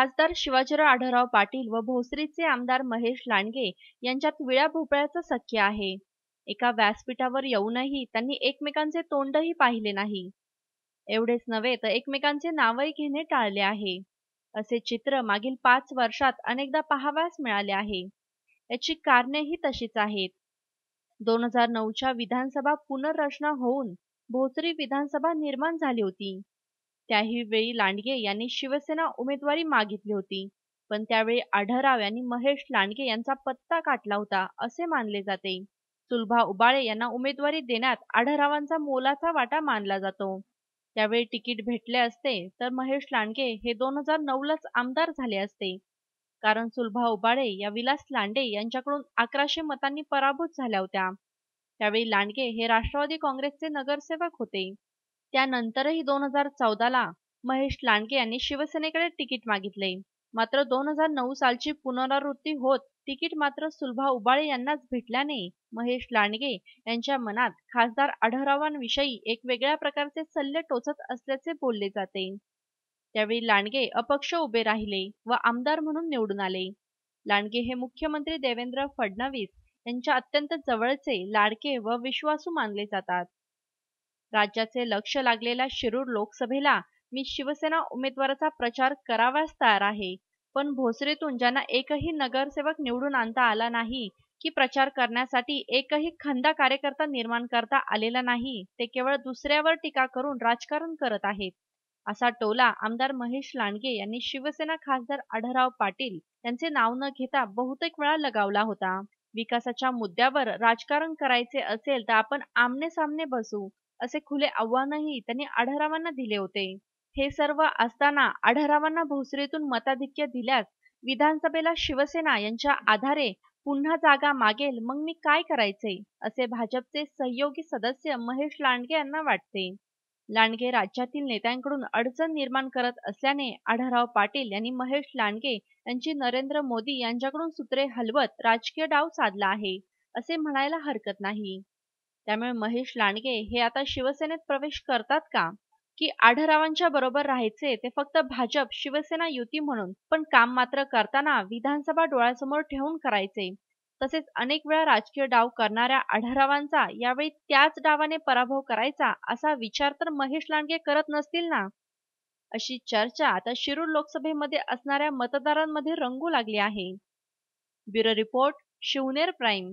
खासदार शिवाजीराव आढळराव पाटील व भोसरीचे आमदार महेश लांडगे यांच्यात विळ्या भोपळ्याचं सख्य आहे. एका व्यासपीठावर येऊनही त्यांनी एकमेकांचे तोंडही पाहिले नाही. एवढेच नव्हे तर एकमेकांचे नावही घेणे टाळले आहे. असे चित्र मागील पाच वर्षात अनेकदा पाहावयास मिळाले आहे. याची कारणेही तशीच आहेत. दोन हजार नऊच्या विधानसभा पुनर्रचना होऊन भोसरी विधानसभा निर्माण झाली होती. त्याही वेळी लांडगे यांनी शिवसेना उमेदवारी मागितली होती. पण त्यावेळी आढळराव यांनी महेश लांडगे यांचा पत्ता काटला होता असे मानले जाते. सुलभा उबाळे यांना उमेदवारी देण्यात आढळरावांचा मोलाचा वाटा मानला जातो. त्यावेळी तिकीट भेटले असते तर महेश लांडगे हे दोन हजार नऊलाच आमदार झाले असते. कारण सुलभा उबाळे या विलास लांडे यांच्याकडून अकराशे मतांनी पराभूत झाल्या होत्या. त्यावेळी लांडगे हे राष्ट्रवादी काँग्रेसचे नगरसेवक होते. त्यानंतरही दोन हजार चौदाला महेश लांडगे यांनी शिवसेनेकडे तिकीट मागितले. मात्र दोन हजार नऊ सालची पुनरावृत्ती होत तिकीट मात्र सुलभा उबाळे यांनाच भेटल्याने महेश लांडगे यांच्या मनात खासदार आढळरावांविषयी एक वेगळ्या प्रकारचे सल्ले टोचत असल्याचे बोलले जाते. त्यावेळी लांडगे अपक्ष उभे राहिले व आमदार म्हणून निवडून आले. लांडगे हे मुख्यमंत्री देवेंद्र फडणवीस यांच्या अत्यंत जवळचे लाडके व विश्वासू मानले जातात. राज्याचे लक्ष लागलेल्या शिरूर लोकसभेला मी शिवसेना उमेदवाराचा प्रचार करावाच तयार आहे. पण भोसरीतून ज्यांना एकही नगरसेवक निवडून आणता आला नाही की प्रचार करण्यासाठी एकही खंदा कार्यकर्ता निर्माण करता आलेला नाही ते केवळ दुसऱ्यावर टीका करून राजकारण करत आहेत. असा टोला आमदार महेश लांडगे यांनी शिवसेना खासदार आढळराव पाटील यांचे नाव न घेता बहुतेक वेळा लगावला होता. विकासाच्या मुद्द्यावर राजकारण करायचे असेल तर आपण आमने सामने बसू. असे खुले आव्हानही त्यांनी आढरावांना दिले होते. हे सर्व असताना आढरावांना भोसरीतून मताधिक्य दिल्यास विधानसभेला शिवसेना यांच्या आधारे पुन्हा जागा मागेल मग मी काय करायचे? असे भाजपचे सहयोगी सदस्य महेश लांडगे यांना वाटते. लांडगे राज्यातील नेत्यांकडून अडचण निर्माण करत असल्याने आढराव पाटील यांनी महेश लांडगे यांची नरेंद्र मोदी यांच्याकडून सूत्रे हलवत राजकीय डाव साधला आहे असे म्हणायला हरकत नाही. त्यामुळे महेश लांडगे हे आता शिवसेनेत प्रवेश करतात का? की आढरावांच्या बरोबर राहायचे ते फक्त भाजप शिवसेना युती म्हणून पण काम मात्र करताना विधानसभा डोळ्यासमोर ठेवून करायचे. तसेच अनेक वेळा राजकीय डाव करणाऱ्या आढरावांचा यावेळी त्याच डावाने पराभव करायचा असा विचार तर महेश लांडगे करत नसतील ना? अशी चर्चा आता शिरूर लोकसभेमध्ये असणाऱ्या मतदारांमध्ये रंगू लागली आहे. Bureau report Shivner prime.